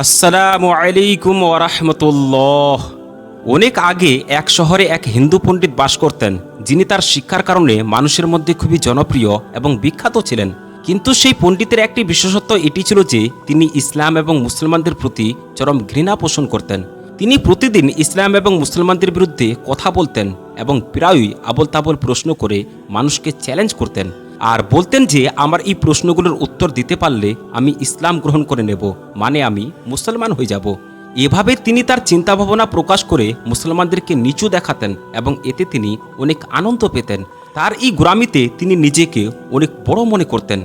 আসসালামু আলাইকুম ওরহমতুল্লাহ অনেক আগে এক শহরে এক হিন্দু পণ্ডিত বাস করতেন, যিনি তার শিক্ষার কারণে মানুষের মধ্যে খুবই জনপ্রিয় এবং বিখ্যাত ছিলেন। কিন্তু সেই পণ্ডিতের একটি বিশেষত্ব এটি ছিল যে, তিনি ইসলাম এবং মুসলমানদের প্রতি চরম ঘৃণা পোষণ করতেন। তিনি প্রতিদিন ইসলাম এবং মুসলমানদের বিরুদ্ধে কথা বলতেন এবং প্রায়ই আবল তাবল প্রশ্ন করে মানুষকে চ্যালেঞ্জ করতেন। আর বলতেন যে, আমার এই প্রশ্নগুলোর উত্তর দিতে পারলে আমি ইসলাম গ্রহণ করে নেব মানে আমি মুসলমান হয়ে যাব। এভাবে তিনি তার চিন্তা ভাবনা প্রকাশ করে মুসলমানদেরকে নিচু দেখাতেন এবং এতে তিনি অনেক আনন্দ পেতেন। তার এই গোড়ামিতে তিনি নিজেকে অনেক বড় মনে করতেন।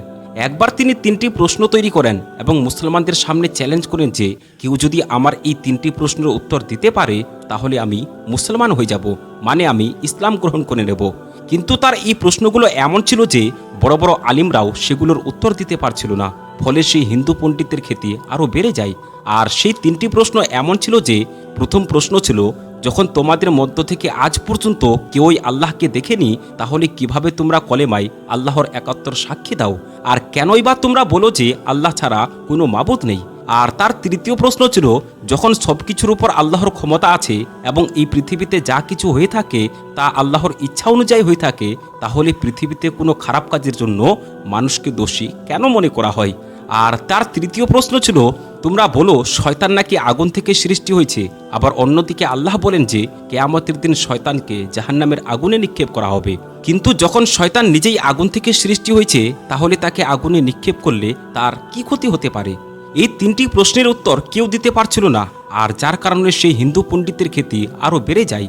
একবার তিনি তিনটি প্রশ্ন তৈরি করেন এবং মুসলমানদের সামনে চ্যালেঞ্জ করেন যে, কেউ যদি আমার এই তিনটি প্রশ্নের উত্তর দিতে পারে, তাহলে আমি মুসলমান হয়ে যাব মানে আমি ইসলাম গ্রহণ করে নেব। কিন্তু তার এই প্রশ্নগুলো এমন ছিল যে বড় বড় আলিমরাও সেগুলোর উত্তর দিতে পারছিল না। ফলে সেই হিন্দু পণ্ডিতের খ্যাতি আরও বেড়ে যায়। আর সেই তিনটি প্রশ্ন এমন ছিল যে, প্রথম প্রশ্ন ছিল, যখন তোমাদের মধ্য থেকে আজ পর্যন্ত কেউই আল্লাহকে দেখেনি, তাহলে কীভাবে তোমরা কলেমায় আল্লাহর একাত্তর সাক্ষী দাও? আর কেনই বা তোমরা বলো যে, আল্লাহ ছাড়া কোনো মাবুদ নেই? আর তার তৃতীয় প্রশ্ন ছিল, যখন সব কিছুর উপর আল্লাহর ক্ষমতা আছে এবং এই পৃথিবীতে যা কিছু হয়ে থাকে তা আল্লাহর ইচ্ছা অনুযায়ী হয়ে থাকে, তাহলে পৃথিবীতে কোনো খারাপ কাজের জন্য মানুষকে দোষী কেন মনে করা হয়? আর তার তৃতীয় প্রশ্ন ছিল, তোমরা বলো, শয়তান নাকি আগুন থেকে সৃষ্টি হয়েছে? আবার অন্যদিকে আল্লাহ বলেন যে, কেয়ামতের দিন শয়তানকে জাহান্নামের আগুনে নিক্ষেপ করা হবে। কিন্তু যখন শয়তান নিজেই আগুন থেকে সৃষ্টি হয়েছে, তাহলে তাকে আগুনে নিক্ষেপ করলে তার কি ক্ষতি হতে পারে? এই তিনটি প্রশ্নের উত্তর কেউ দিতে পারছিল না, আর যার কারণে সেই হিন্দু পণ্ডিতের খ্যাতি আরও বেড়ে যায়।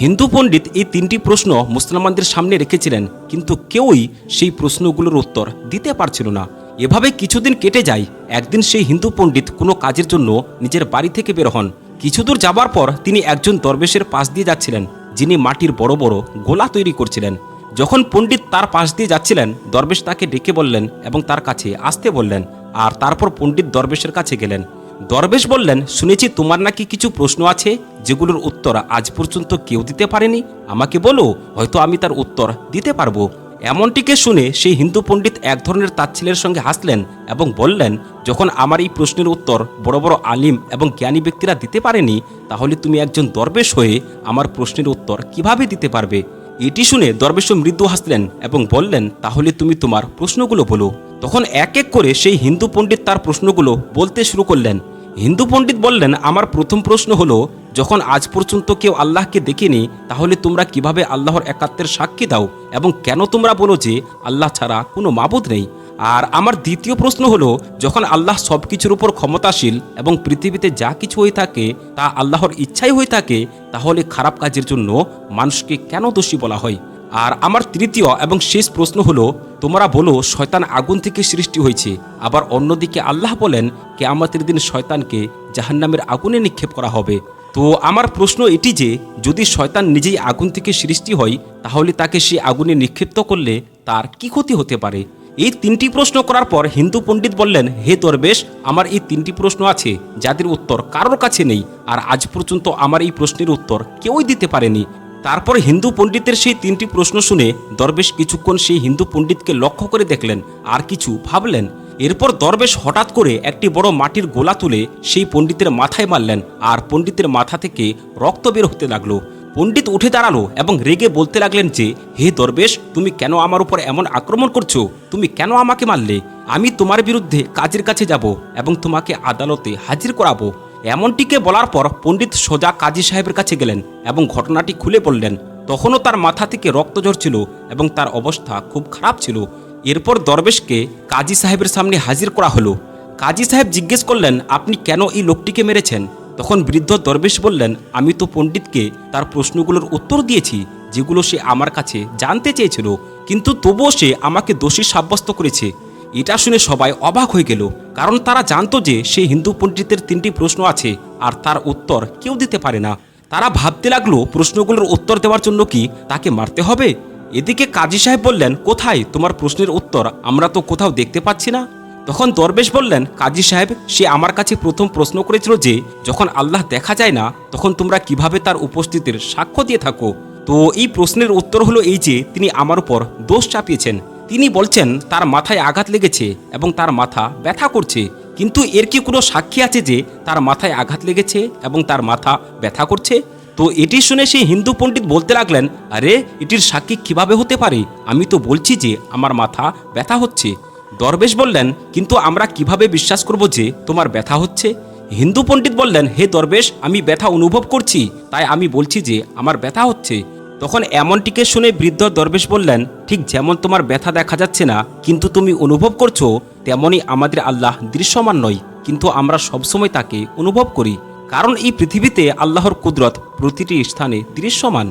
হিন্দু পণ্ডিত এই তিনটি প্রশ্ন মুসলমানদের সামনে রেখেছিলেন, কিন্তু কেউই সেই প্রশ্নগুলোর উত্তর দিতে পারছিল না। এভাবে কিছুদিন কেটে যায়, একদিন সেই হিন্দু পণ্ডিত কোনো কাজের জন্য নিজের বাড়ি থেকে বের হন। কিছুদূর যাবার পর তিনি একজন দরবেশের পাশ দিয়ে যাচ্ছিলেন, যিনি মাটির বড় বড় গোলা তৈরি করছিলেন। যখন পণ্ডিত তার পাশ দিয়ে যাচ্ছিলেন, দরবেশ তাকে ডেকে বললেন এবং তার কাছে আসতে বললেন আর তারপর পণ্ডিত দরবেশের কাছে গেলেন। দরবেশ বললেন, শুনেছি তোমার নাকি কিছু প্রশ্ন আছে, যেগুলোর উত্তর আজ পর্যন্ত কেউ দিতে পারেনি। আমাকে বলো, হয়তো আমি তার উত্তর দিতে পারব। এমনটিকে শুনে সেই হিন্দু পণ্ডিত এক ধরনের তাচ্ছিলের সঙ্গে হাসলেন এবং বললেন, যখন আমার এই প্রশ্নের উত্তর বড় বড় আলিম এবং জ্ঞানী ব্যক্তিরা দিতে পারেনি, তাহলে তুমি একজন দরবেশ হয়ে আমার প্রশ্নের উত্তর কীভাবে দিতে পারবে? এটি শুনে দরবেশ মৃদু হাসলেন এবং বললেন, তাহলে তুমি তোমার প্রশ্নগুলো বলো। তখন এক এক করে সেই হিন্দু পণ্ডিত তার প্রশ্নগুলো বলতে শুরু করলেন। হিন্দু পণ্ডিত বললেন, আমার প্রথম প্রশ্ন হলো, যখন আজ পর্যন্ত কেউ আল্লাহকে দেখেনি, তাহলে তোমরা কীভাবে আল্লাহর একাত্মের সাক্ষী দাও? এবং কেন তোমরা বলো যে, আল্লাহ ছাড়া কোনো মাবুদ নেই? আর আমার দ্বিতীয় প্রশ্ন হলো, যখন আল্লাহ সব কিছুর উপর ক্ষমতাশীল এবং পৃথিবীতে যা কিছু হয়ে থাকে, তা আল্লাহর ইচ্ছাই হয়ে থাকে, তাহলে খারাপ কাজের জন্য মানুষকে কেন দোষী বলা হয়? আর আমার তৃতীয় এবং শেষ প্রশ্ন হলো, তোমরা বলো, শয়তান আগুন থেকে সৃষ্টি হয়েছে। আবার অন্যদিকে আল্লাহ বলেন, কেয়ামতের দিন শয়তানকে জাহান্নামের আগুনে নিক্ষেপ করা হবে। তো আমার প্রশ্ন এটি যে, যদি শয়তান নিজেই আগুন থেকে সৃষ্টি হয়, তাহলে তাকে সে আগুনে নিক্ষিপ্ত করলে তার কি ক্ষতি হতে পারে? এই তিনটি প্রশ্ন করার পর হিন্দু পণ্ডিত বললেন, হে দরবেশ, আমার এই তিনটি প্রশ্ন আছে, যাদের উত্তর কারোর কাছে নেই, আর আজ পর্যন্ত আমার এই প্রশ্নের উত্তর কেউই দিতে পারেনি। তারপর হিন্দু পণ্ডিতের সেই তিনটি প্রশ্ন শুনে দরবেশ কিছুক্ষণ সেই হিন্দু পণ্ডিতকে লক্ষ্য করে দেখলেন, আর কিছু ভাবলেন। এরপর দরবেশ হঠাৎ করে একটি বড় মাটির গোলা তুলে সেই পণ্ডিতের মাথায় মারলেন, আর পণ্ডিতের মাথা থেকে রক্ত বের হতে লাগল। পণ্ডিত উঠে দাঁড়াল এবং রেগে বলতে লাগলেন যে, হে দরবেশ, তুমি কেন আমার উপর এমন আক্রমণ করছ? তুমি কেন আমাকে মারলে? আমি তোমার বিরুদ্ধে কাজের কাছে যাব এবং তোমাকে আদালতে হাজির করাবো। এমনটিকে বলার পর পণ্ডিত সোজা কাজী সাহেবের কাছে গেলেন এবং ঘটনাটি খুলে বললেন। তখনও তার মাথা থেকে রক্ত ঝরছিল এবং তার অবস্থা খুব খারাপ ছিল। এরপর দরবেশকে কাজী সাহেবের সামনে হাজির করা হলো। কাজী সাহেব জিজ্ঞেস করলেন, আপনি কেন এই লোকটিকে মেরেছেন? তখন বৃদ্ধ দরবেশ বললেন, আমি তো পণ্ডিতকে তার প্রশ্নগুলোর উত্তর দিয়েছি, যেগুলো সে আমার কাছে জানতে চেয়েছিল, কিন্তু তবুও সে আমাকে দোষী সাব্যস্ত করেছে। এটা শুনে সবাই অবাক হয়ে গেল, কারণ তারা জানতো যে সেই হিন্দু পণ্ডিতের তিনটি প্রশ্ন আছে, আর তার উত্তর কেউ দিতে পারে না। তারা ভাবতে লাগল, প্রশ্নগুলোর উত্তর দেওয়ার জন্য কি তাকে মারতে হবে? এদিকে কাজী সাহেব বললেন, কোথায়? তোমার প্রশ্নের উত্তর আমরা তো কোথাও দেখতে পাচ্ছি না। তখন দরবেশ বললেন, কাজী সাহেব, সে আমার কাছে প্রথম প্রশ্ন করেছিল যে, যখন আল্লাহ দেখা যায় না, তখন তোমরা কীভাবে তার উপস্থিতির সাক্ষ্য দিয়ে থাকো? তো এই প্রশ্নের উত্তর হলো এই যে, তিনি আমার উপর দোষ চাপিয়েছেন। তিনি বলছেন, তার মাথায় আঘাত লেগেছে এবং তার মাথা ব্যথা করছে। কিন্তু এর কি কোনো সাক্ষী আছে যে তার মাথায় আঘাত লেগেছে এবং তার মাথা ব্যথা করছে? তো এটি শুনে সেই হিন্দু পণ্ডিত বলতে লাগলেন, আরে, এটির সাক্ষী কীভাবে হতে পারে? আমি তো বলছি যে আমার মাথা ব্যথা হচ্ছে। দরবেশ বললেন, কিন্তু আমরা কীভাবে বিশ্বাস করব যে তোমার ব্যথা হচ্ছে? হিন্দু পণ্ডিত বললেন, হে দরবেশ, আমি ব্যথা অনুভব করছি। তাই আমি বলছি যে আমার ব্যথা হচ্ছে। তখন এমনটিকে শুনে বৃদ্ধ দরবেশ বললেন, ঠিক যেমন তোমার ব্যথা দেখা যাচ্ছে না, কিন্তু তুমি অনুভব করছ তেমনই আমাদের আল্লাহ দৃশ্যমান নয় কিন্তু আমরা সবসময় তাকে অনুভব করি, কারণ এই পৃথিবীতে আল্লাহর কুদরত প্রতিটি স্থানে দৃশ্যমান।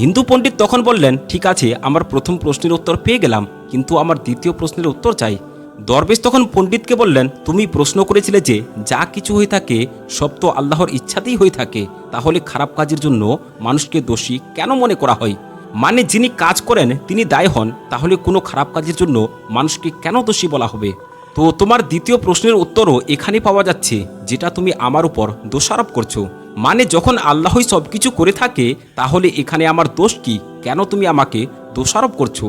হিন্দু পণ্ডিত তখন বললেন, ঠিক আছে, আমার প্রথম প্রশ্নের উত্তর পেয়ে গেলাম, কিন্তু আমার দ্বিতীয় প্রশ্নের উত্তর চাই। দরবেশ তখন পণ্ডিতকে বললেন, তুমি প্রশ্ন করেছিলে যে, যা কিছু হয়ে থাকে, সব তো আল্লাহর ইচ্ছাতেই হয়ে থাকে। তাহলে খারাপ কাজের জন্য মানুষকে দোষী কেন মনে করা হয়? মানে যিনি কাজ করেন, তিনি দায় হন। তাহলে কোনো খারাপ কাজের জন্য মানুষকে কেন দোষী বলা হবে? তো তোমার দ্বিতীয় প্রশ্নের উত্তরও এখানে পাওয়া যাচ্ছে, যেটা তুমি আমার উপর দোষারোপ করছ। মানে যখন আল্লাহই সব কিছু করে থাকে, তাহলে এখানে আমার দোষ কি? কেন তুমি আমাকে দোষারোপ করছ?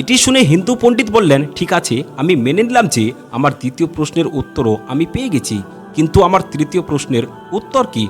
এটি শুনে হিন্দু পণ্ডিত বললেন, ঠিক আছে, আমি মেনে নিলাম যে আমার দ্বিতীয় প্রশ্নের উত্তরও আমি পেয়ে গেছি। কিন্তু আমার তৃতীয় প্রশ্নের উত্তর কি?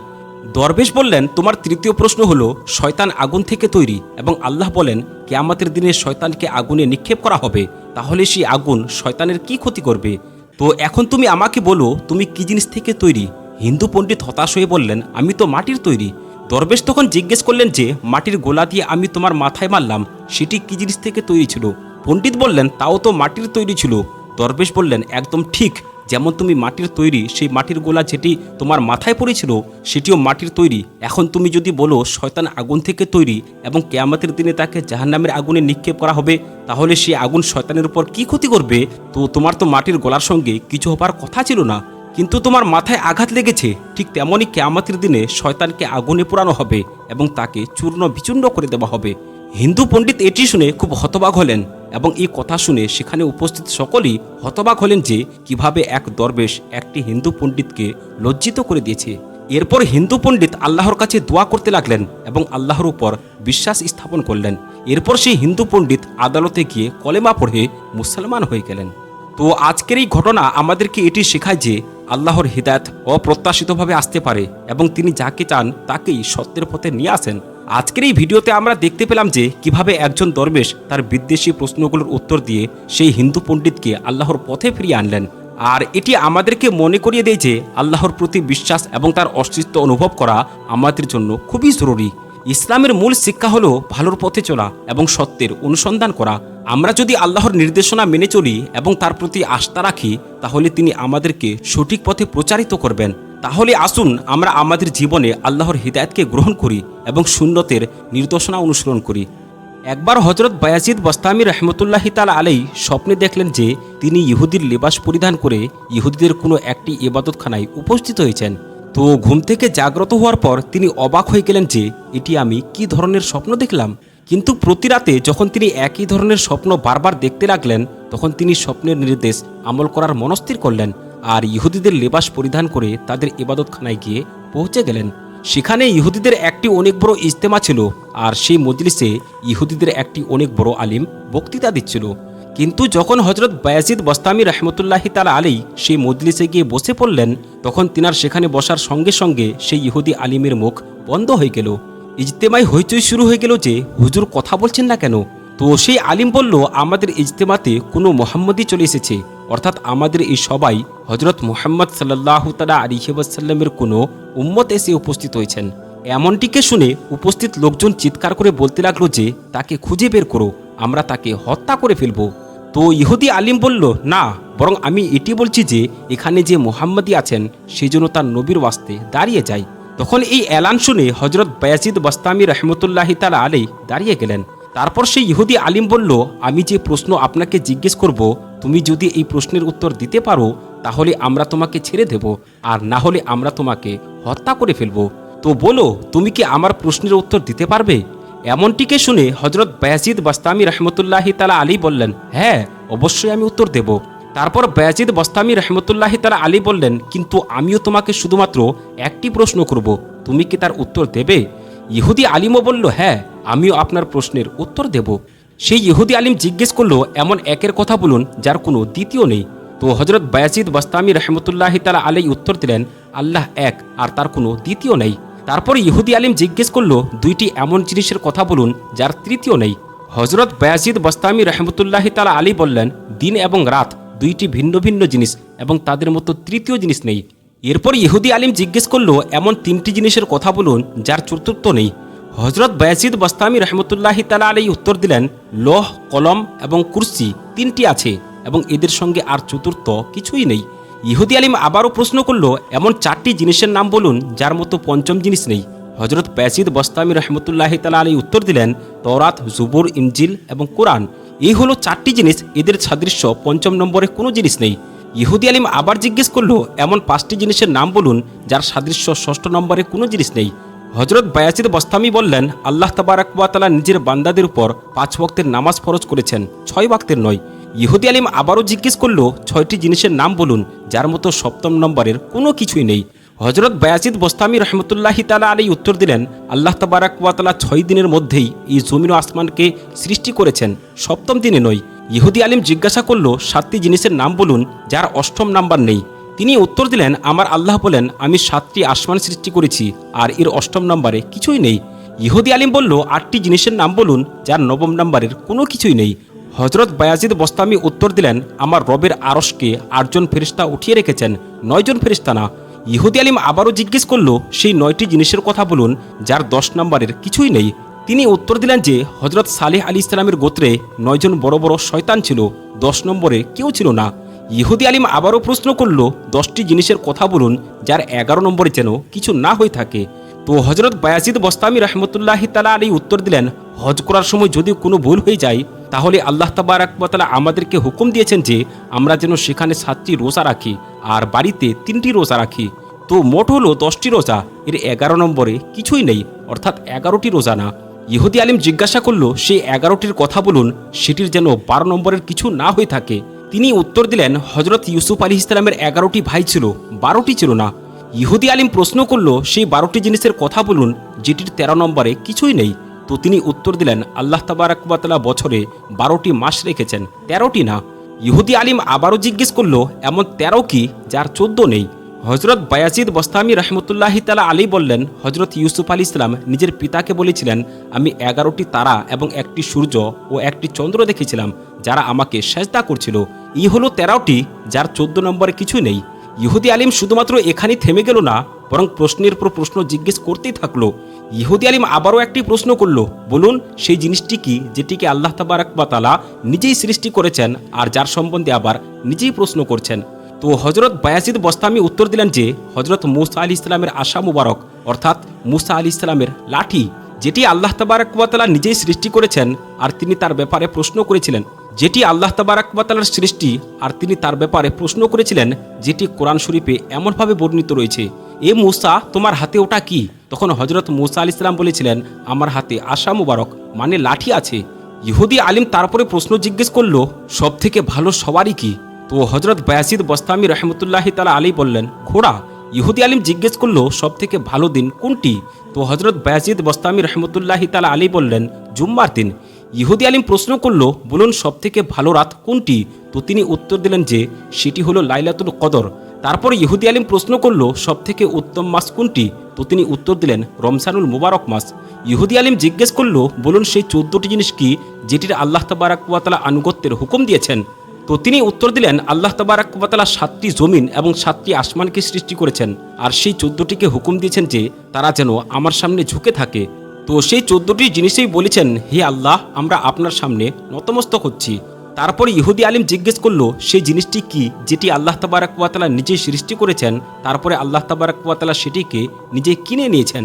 দরবেশ বললেন, তোমার তৃতীয় প্রশ্ন হলো, শয়তান আগুন থেকে তৈরি এবং আল্লাহ বলেন, কেয়ামতের দিনে শয়তানকে আগুনে নিক্ষেপ করা হবে। তাহলে সেই আগুন শয়তানের কি ক্ষতি করবে? তো এখন তুমি আমাকে বলো, তুমি কি জিনিস থেকে তৈরি? হিন্দু পণ্ডিত হতাশ হয়ে বললেন, আমি তো মাটির তৈরি। দরবেশ তখন জিজ্ঞেস করলেন যে, মাটির গোলা দিয়ে আমি তোমার মাথায় মারলাম, সেটি কি জিনিস থেকে তৈরি ছিল? পণ্ডিত বললেন, তাও তো মাটির তৈরি ছিল। দরবেশ বললেন, একদম ঠিক। যেমন তুমি মাটির তৈরি, সেই মাটির গোলা যেটি তোমার মাথায় পড়েছিল, সেটিও মাটির তৈরি। এখন তুমি যদি বলো, শয়তান আগুন থেকে তৈরি এবং কেয়ামতের দিনে তাকে জাহান্নামের আগুনে নিক্ষেপ করা হবে, তাহলে সেই আগুন শয়তানের উপর কি ক্ষতি করবে? তো তোমার তো মাটির গোলার সঙ্গে কিছু হবার কথা ছিল না। কিন্তু তোমার মাথায় আঘাত লেগেছে, ঠিক তেমনই কেয়ামতের দিনে শয়তানকে আগুনে পোড়ানো হবে এবং তাকে চূর্ণ বিচূর্ণ করে দেওয়া হবে। হিন্দু পণ্ডিত এটি শুনে খুব হতবাক হলেন এবং এই কথা শুনে সেখানে উপস্থিত সকলেই হতবাক হলেন যে কীভাবে এক দরবেশ একটি হিন্দু পণ্ডিতকে লজ্জিত করে দিয়েছে। এরপর হিন্দু পণ্ডিত আল্লাহর কাছে দোয়া করতে লাগলেন এবং আল্লাহর উপর বিশ্বাস স্থাপন করলেন। এরপর সেই হিন্দু পণ্ডিত আদালতে গিয়ে কলেমা পড়ে মুসলমান হয়ে গেলেন। তো আজকের এই ঘটনা আমাদেরকে এটি শেখায় যে আল্লাহর হৃদায়ত অপ্রত্যাশিতভাবে আসতে পারে এবং তিনি যাকে চান তাকেই সত্যের পথে নিয়ে আসেন। আজকের এই ভিডিওতে আমরা দেখতে পেলাম যে কীভাবে একজন দরবেশ তার বিদ্বেষী প্রশ্নগুলোর উত্তর দিয়ে সেই হিন্দু পণ্ডিতকে আল্লাহর পথে ফিরিয়ে আনলেন। আর এটি আমাদেরকে মনে করিয়ে দেয় যে আল্লাহর প্রতি বিশ্বাস এবং তার অস্তিত্ব অনুভব করা আমাদের জন্য খুবই জরুরি। ইসলামের মূল শিক্ষা হলো ভালোর পথে চলা এবং সত্যের অনুসন্ধান করা। আমরা যদি আল্লাহর নির্দেশনা মেনে চলি এবং তার প্রতি আস্থা রাখি, তাহলে তিনি আমাদেরকে সঠিক পথে প্রচারিত করবেন। তাহলে আসুন আমরা আমাদের জীবনে আল্লাহর হৃদায়তকে গ্রহণ করি এবং সুন্নতের নির্দেশনা অনুসরণ করি। একবার হজরত বায়াজিদ বস্তামি রহমতুল্লাহি তাল আলাই স্বপ্নে দেখলেন যে তিনি ইহুদির লেবাস পরিধান করে ইহুদিদের কোনো একটি ইবাদতখানায় উপস্থিত হয়েছেন। তো ঘুম থেকে জাগ্রত হওয়ার পর তিনি অবাক হয়ে গেলেন যে, এটি আমি কি ধরনের স্বপ্ন দেখলাম? কিন্তু প্রতি রাতে যখন তিনি একই ধরনের স্বপ্ন বারবার দেখতে লাগলেন, তখন তিনি স্বপ্নের নির্দেশ আমল করার মনস্থির করলেন আর ইহুদিদের লেবাস পরিধান করে তাদের ইবাদতখানায় গিয়ে পৌঁছে গেলেন। সেখানে ইহুদিদের একটি অনেক বড় ইজতেমা ছিল আর সেই মজলিসে ইহুদিদের একটি অনেক বড় আলিম বক্তৃতা দিচ্ছিল। কিন্তু যখন হজরত বায়াজিদ বস্তামি রহমতুল্লাহি তালা আলী সেই মজলিসে গিয়ে বসে পড়লেন, তখন তিনার সেখানে বসার সঙ্গে সঙ্গে সেই ইহুদি আলিমের মুখ বন্ধ হয়ে গেল। ইজতেমায় হইচই শুরু হয়ে গেল যে, হুজুর কথা বলছেন না কেন? তো সেই আলিম বলল, আমাদের ইজতেমাতে কোনো মোহাম্মদই চলে এসেছে। অর্থাৎ আমাদের এই সবাই হজরত মোহাম্মদ সাল্লাহ তালা আলিহাসাল্লামের কোনো উম্মত এসে উপস্থিত হয়েছেন। এমনটিকে শুনে উপস্থিত লোকজন চিৎকার করে বলতে লাগল যে, তাকে খুঁজে বের করো, আমরা তাকে হত্যা করে ফেলব। তো ইহুদি আলিম বলল, না, বরং আমি এটি বলছি যে, এখানে যে মোহাম্মদী আছেন, সেই জন্য তার নবীর ওয়াস্তে দাঁড়িয়ে যায়। তখন এই এলান শুনে হজরত বায়াজিদ বস্তামি রহমতুল্লাহি তালা আলী দাঁড়িয়ে গেলেন। তারপর সেই ইহুদি আলিম বলল, আমি যে প্রশ্ন আপনাকে জিজ্ঞেস করব, তুমি যদি এই প্রশ্নের উত্তর দিতে পারো, তাহলে আমরা তোমাকে ছেড়ে দেব, আর না হলে আমরা তোমাকে হত্যা করে ফেলব। তো বলো, তুমি কি আমার প্রশ্নের উত্তর দিতে পারবে? এমনটিকে শুনে হজরত বায়াজিদ বাস্তামি রহমতুল্লাহি তালা আলী বললেন হ্যাঁ অবশ্যই আমি উত্তর দেব। তারপর বায়াজিদ বস্তামি রহমতুল্লাহি তালা আলী বললেন, কিন্তু আমিও তোমাকে শুধুমাত্র একটি প্রশ্ন করব, তুমি কি তার উত্তর দেবে? ইহুদি আলিমও বলল হ্যাঁ আমিও আপনার প্রশ্নের উত্তর দেব। সেই ইহুদি আলিম জিজ্ঞেস করল, এমন একের কথা বলুন যার কোনো দ্বিতীয় নেই। তো হজরত বায়াজিদ বস্তামি রহমতুল্লাহ তালা আলী উত্তর দিলেন, আল্লাহ এক, আর তার কোনো দ্বিতীয় নেই। তারপর ইহুদি আলিম জিজ্ঞেস করল, দুইটি এমন জিনিসের কথা বলুন যার তৃতীয় নেই। হজরত বায়াজিদ বস্তামি রহমতুল্লাহ তালা আলী বললেন, দিন এবং রাত দুইটি ভিন্ন ভিন্ন জিনিস এবং তাদের মতো তৃতীয় জিনিস নেই। এরপর ইহুদি আলিম জিজ্ঞেস করল, এমন তিনটি জিনিসের কথা বলুন যার চতুর্থ নেই? হজরত বায়াজিদ বস্তামি রহমতুল্লাহ তালা আলী উত্তর দিলেন, লোহ, কলম এবং কুরসি তিনটি আছে এবং এদের সঙ্গে আর চতুর্থ কিছুই নেই। ইহুদি আলিম আবারও প্রশ্ন করল, এমন চারটি জিনিসের নাম বলুন যার মতো পঞ্চম জিনিস নেই। হজরত প্যাসিদ বস্তামি রহমতুল্লাহ তালা আলী উত্তর দিলেন তরাত জুবুর ইমজিল এবং কোরআন, এই হলো চারটি জিনিস, এদের সাদৃশ্য পঞ্চম নম্বরে কোনো জিনিস নেই। ইহুদি আলিম আবার জিজ্ঞেস করল, এমন পাঁচটি জিনিসের নাম বলুন যার সাদৃশ্য ষষ্ঠ নম্বরে কোনো জিনিস নেই? হজরত বায়াসিদ বস্তামি বললেন, আল্লাহ তাবারাকুয়াতালা নিজের বান্দাদের উপর পাঁচ ওয়াক্তের নামাজ ফরজ করেছেন, ছয় ওয়াক্তের নয়। ইহুদি আলিম আবারও জিজ্ঞেস করল, ছয়টি জিনিসের নাম বলুন, যার মতো সপ্তম নম্বরের কোনো কিছুই নেই। হজরত বায়াসিদ বস্তামি রহমতুল্লাহি তালা আলী উত্তর দিলেন, আল্লাহ তাবারাকুয়াতালা ছয় দিনের মধ্যেই এই জমিন আসমানকে সৃষ্টি করেছেন, সপ্তম দিনে নয়। ইহুদি আলিম জিজ্ঞাসা করল, সাতটি জিনিসের নাম বলুন, যার অষ্টম নাম্বার নেই? তিনি উত্তর দিলেন, আমার আল্লাহ বলেন, আমি সাতটি আসমান সৃষ্টি করেছি, আর এর অষ্টম নম্বরে কিছুই নেই। ইহুদি আলিম বলল, আটটি জিনিসের নাম বলুন, যার নবম নম্বরের কোনো কিছুই নেই। হজরত বায়াজিদ বস্তামি উত্তর দিলেন, আমার রবের আরসকে আটজন ফেরিস্তা উঠিয়ে রেখেছেন, নয়জন ফেরিস্তা না। ইহুদি আলিম আবারও জিজ্ঞেস করল, সেই নয়টি জিনিসের কথা বলুন, যার দশ নম্বরের কিছুই নেই? তিনি উত্তর দিলেন যে, হজরত সালেহ আলী ইসলামের গোত্রে নয়জন বড় বড় শয়তান ছিল, দশ নম্বরে কেউ ছিল না। ইহুদি আলিম আবারও প্রশ্ন করল, দশটি জিনিসের কথা বলুন, যার এগারো নম্বরে যেন কিছু না হয়ে থাকে। তো হজরত বায়াজিদ বস্তামি রহমতুল্লাহ তালা আলী উত্তর দিলেন, হজ করার সময় যদি কোনো ভুল হয়ে যায়, তাহলে আল্লাহ তাবারাকতালা আমাদেরকে হুকুম দিয়েছেন যে, আমরা যেন সেখানে সাতটি রোজা রাখি আর বাড়িতে তিনটি রোজা রাখি। তো মোট হলো দশটি রোজা, এর এগারো নম্বরে কিছুই নেই, অর্থাৎ এগারোটি রোজা না। ইহুদি আলিম জিজ্ঞাসা করল, সেই এগারোটির কথা বলুন, সেটির যেন বারো নম্বরের কিছু না হয়ে থাকে। তিনি উত্তর দিলেন, হজরত ইউসুফ আলী ইসলামের এগারোটি ভাই ছিল, বারোটি ছিল না। ইহুদি আলিম প্রশ্ন করল, সেই বারোটি জিনিসের কথা বলুন, যেটির তেরো নম্বরে কিছুই নেই। তো তিনি উত্তর দিলেন, আল্লাহ তাবারাকবাতলা বছরে বারোটি মাস রেখেছেন, তেরোটি না। ইহুদি আলিম আবারও জিজ্ঞেস করল, এমন তেরো কি, যার চোদ্দ নেই? হজরত বায়াজিদ বস্তামি রহমতুল্লাহি তালা আলী বললেন হজরত ইউসুফ আলী ইসলাম নিজের পিতাকে বলেছিলেন, আমি এগারোটি তারা এবং একটি সূর্য ও একটি চন্দ্র দেখেছিলাম, যারা আমাকে সেজদা করছিল। ই হলো তেরোটি, যার চোদ্দ নম্বরে কিছু নেই ইহুদি আলিম শুধুমাত্র এখানেই থেমে গেল না, বরং প্রশ্নের পর প্রশ্ন জিজ্ঞেস করতেই থাকল। ইহুদি আলিম আবারও একটি প্রশ্ন করল, বলুন, সেই জিনিসটি কি যেটিকে আল্লাহ তাবারাক বা তালা নিজেই সৃষ্টি করেছেন আর যার সম্বন্ধে আবার নিজেই প্রশ্ন করছেন? তো হজরত বায়াসিদ বস্তামি উত্তর দিলেন যে হজরত মুসা আলি ইসলামের আশা মুবারক, অর্থাৎ মুসা আলী ইসলামের লাঠি, যেটি আল্লাহ তাবারাকবাতালা নিজেই সৃষ্টি করেছেন আর তিনি তার ব্যাপারে প্রশ্ন করেছিলেন। যেটি আল্লাহ তাবারাকবাতালার সৃষ্টি আর তিনি তার ব্যাপারে প্রশ্ন করেছিলেন, যেটি কোরআন শরীফে এমনভাবে বর্ণিত রয়েছে, এ মুসা, তোমার হাতে ওটা কি? তখন হজরত মুসা আলী ইসলাম বলেছিলেন, আমার হাতে আশা মুবারক মানে লাঠি আছে। ইহুদি আলিম তারপরে প্রশ্ন জিজ্ঞেস করল সব থেকে ভালো সবারই কি? তো হজরত বায়াসিদ বস্তামি রহমতুল্লাহি তালা আলী বললেন, ঘোড়া। ইহুদি আলিম জিজ্ঞেস করল সব থেকে ভালো দিন কোনটি? তো হজরত বায়াসিদ বস্তামি রহমতুল্লাহি তালা আলী বললেন, জুম্মার দিন। ইহুদি আলিম প্রশ্ন করল, বলুন সব থেকে ভালো রাত কোনটি? তো তিনি উত্তর দিলেন যে, সেটি হলো লাইলাতুল কদর। তারপর ইহুদি আলিম প্রশ্ন করল সব থেকে উত্তম মাস কোনটি? তো তিনি উত্তর দিলেন রমসানুল মুবারক মাস। ইহুদি আলিম জিজ্ঞেস করল, বলুন, সেই চোদ্দটি জিনিস কি যেটির আল্লাহ তাবারাকুয়াতালা আনুগত্যের হুকুম দিয়েছেন? তো তিনি উত্তর দিলেন, আল্লাহ তাবারাকালা সাতটি জমিন এবং সাতটি আসমানকে সৃষ্টি করেছেন, আর সেই চোদ্দটিকে হুকুম দিয়েছেন যে, তারা যেন আমার সামনে ঝুঁকে থাকে। তো সেই চোদ্দটি জিনিসেই বলেছেন, হে আল্লাহ, আমরা আপনার সামনে নতমস্তক হচ্ছি। তারপর ইহুদি আলিম জিজ্ঞেস করল, সেই জিনিসটি কি যেটি আল্লাহ তাবারাকুয়াতালা নিজেই সৃষ্টি করেছেন? তারপরে আল্লাহ তাবারাকুয়াতালা সেটিকে নিজে কিনে নিয়েছেন?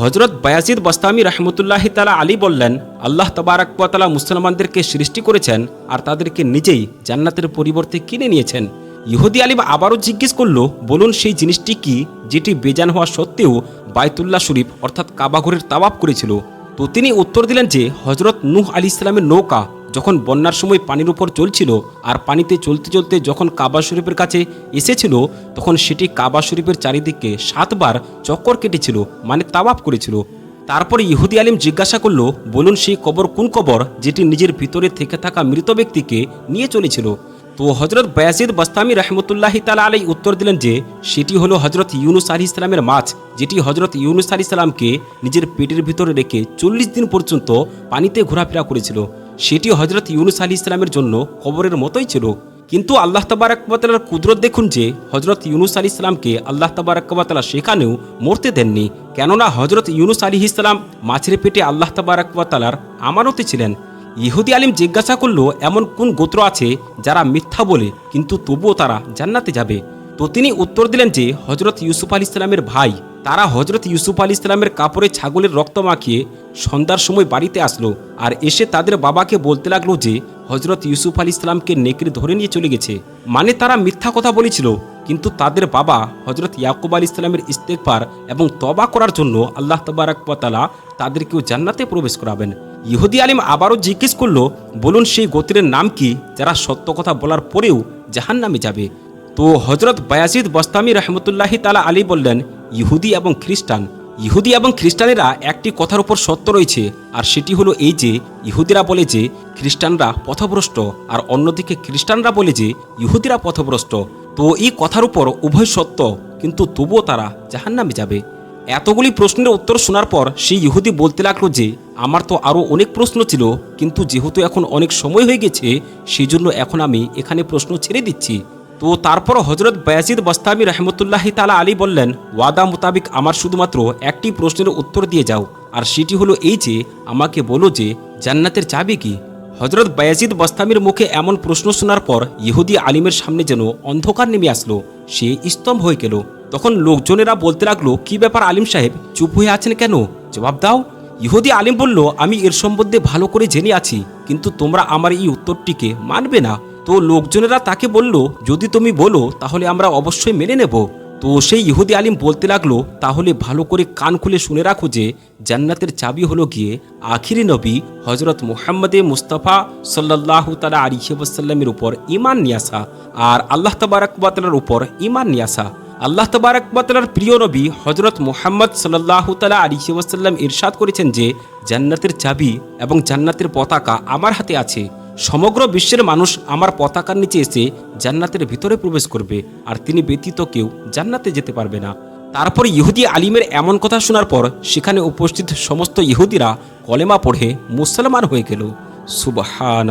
হজরত বায়াজিদ বস্তামি রহমতুল্লাহ তালা আলী বললেন, আল্লাহ তবারাকালা মুসলমানদেরকে সৃষ্টি করেছেন আর তাদেরকে নিজেই জান্নাতের পরিবর্তে কিনে নিয়েছেন। ইহুদি আলিম আবারও জিজ্ঞেস করল, বলুন সেই জিনিসটি কি যেটি বেজান হওয়া সত্ত্বেও বায়তুল্লাহ শরীফ অর্থাৎ কাবাঘরের তাওয়াব করেছিল? তো তিনি উত্তর দিলেন যে হজরত নূহ আলী ইসলামের নৌকা যখন বন্যার সময় পানির উপর চলছিল আর পানিতে চলতে চলতে যখন কাবা শরীফের কাছে এসেছিল, তখন সেটি কাবা শরীফের চারিদিকে সাতবার চক্কর কেটেছিল মানে তাওয়াপ করেছিল। তারপরে ইহুদি আলিম জিজ্ঞাসা করল, বলুন সেই কবর কোন কবর যেটি নিজের ভিতরে থেকে থাকা মৃত ব্যক্তিকে নিয়ে চলেছিল? তো হজরত বয়াজিদ বস্তামি রহমতুল্লাহি তালা আলাই উত্তর দিলেন যে, সেটি হলো হজরত ইউনুস আলি ইসলামের মাছ, যেটি হজরত ইউনুস আলি ইসলামকে নিজের পেটের ভিতরে রেখে চল্লিশ দিন পর্যন্ত পানিতে ঘোরাফেরা করেছিল। সেটি হজরত ইউনুস আলী ইসলামের জন্য কবরের মতোই ছিল। কিন্তু আল্লাহ তাবারাকালার কুদরত দেখুন যে হজরত ইউনুস আলী ইসলামকে আল্লাহ তাবারাকালা সেখানেও মরতে দেননি। কেননা হজরত ইউনুস আলী ইসলাম মাছের পেটে আল্লাহ তাবারাকালার আমানতে ছিলেন। ইহুদি আলিম জিজ্ঞাসা করল, এমন কোন গোত্র আছে যারা মিথ্যা বলে, কিন্তু তবুও তারা জান্নাতে যাবে? তো তিনি উত্তর দিলেন যে হজরত ইউসুফ আলী ইসলামের ভাই। তারা হজরত ইউসুফ আলী ইসলামের কাপড়ে ছাগলের রক্ত মাখিয়ে সন্ধ্যার সময় বাড়িতে আসলো আর এসে তাদের বাবাকে বলতে লাগল যে হজরত ইউসুফ আলী ইসলামকে নেকড়ে ধরে নিয়ে চলে গেছে। মানে তারা মিথ্যা কথা বলেছিল কিন্তু তাদের বাবা হজরত ইয়াকুব আলী ইসলামের ইস্তেকবার এবং তবা করার জন্য আল্লাহ তবারাকালা তাদেরকেও জান্নাতে প্রবেশ করাবেন। ইহুদি আলিম আবারও জিজ্ঞেস করল, বলুন সেই গোত্রের নাম কি যারা সত্য কথা বলার পরেও জাহান নামে যাবে? তো হজরত বায়াজিদ বস্তামি রহমতুল্লাহি তালা আলী বললেন, ইহুদি এবং খ্রিস্টান। ইহুদি এবং খ্রিস্টানেরা একটি কথার উপর সত্য রয়েছে, আর সেটি হলো এই যে, ইহুদিরা বলে যে, খ্রিস্টানরা পথভ্রষ্ট, আর অন্যদিকে খ্রিস্টানরা বলে যে, ইহুদিরা পথভ্রষ্ট। তো এই কথার উপর উভয় সত্য, কিন্তু তবুও তারা জাহান্নামে যাবে। এতগুলি প্রশ্নের উত্তর শোনার পর সেই ইহুদি বলতে লাগল যে, আমার তো আরও অনেক প্রশ্ন ছিল, কিন্তু যেহেতু এখন অনেক সময় হয়ে গেছে সেই জন্য এখন আমি এখানে প্রশ্ন ছেড়ে দিচ্ছি। তো তারপর হজরত বায়াজিদ বস্তামি রহমতুল্লাহি তালা আলী বললেন, ওয়াদা মোতাবিক আমার শুধুমাত্র একটি প্রশ্নের উত্তর দিয়ে যাও, আর সেটি হলো এই যে, আমাকে বলো যে, জান্নাতের চাবি কি? হজরত বায়াজিদ বস্তামির মুখে এমন প্রশ্ন শোনার পর ইহুদি আলিমের সামনে যেন অন্ধকার নেমে আসলো। সে স্তম্ভ হয়ে গেল। তখন লোকজনেরা বলতে লাগল, কি ব্যাপার আলিম সাহেব, চুপ হয়ে আছেন কেন? জবাব দাও। ইহুদি আলিম বলল, আমি এর সম্বন্ধে ভালো করে জেনে আছি, কিন্তু তোমরা আমার এই উত্তরটিকে মানবে না। তো লোকজনেরা তাকে বলল, যদি তুমি বলো, তাহলে আমরা অবশ্যই মেনে নেব। তো সেই ইহুদি আলিম বলতে লাগল, তাহলে ভালো করে কান খুলে শুনে রাখো যে জান্নাতের চাবি হলো গিয়ে আখিরি নবী হজরত মুহাম্মদে মুস্তাফা সাল্লাহ তালা আলিহাসাল্লামের উপর ইমান নিয়ে আসা আর আল্লাহ তাবারাকবাতালার উপর ইমান নিয়ে আসা। আল্লাহ তবারকবাতার প্রিয় নবী হজরত মোহাম্মদ সাল্লাহ তালা আলী ওয়াসাল্লাম ইরশাদ করেছেন যে, জান্নাতের চাবি এবং জান্নাতের পতাকা আমার হাতে আছে। সমগ্র বিশ্বের মানুষ আমার পতাকার নিচে এসে জান্নাতের ভিতরে প্রবেশ করবে, আর তিনি ব্যতীত কেউ জান্নাতে যেতে পারবে না। তারপর ইহুদি আলিমের এমন কথা শোনার পর সেখানে উপস্থিত সমস্ত ইহুদিরা কলেমা পড়ে মুসলমান হয়ে গেল। সুবহান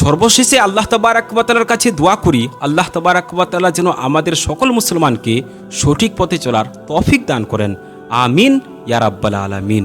সর্বশেষে আল্লাহ তবারাকবাতালার কাছে দোয়া করি, আল্লাহ তবারাকবাতালা যেন আমাদের সকল মুসলমানকে সঠিক পথে চলার তফিক দান করেন। আমিন ইয়ারাব্বাল আলামিন।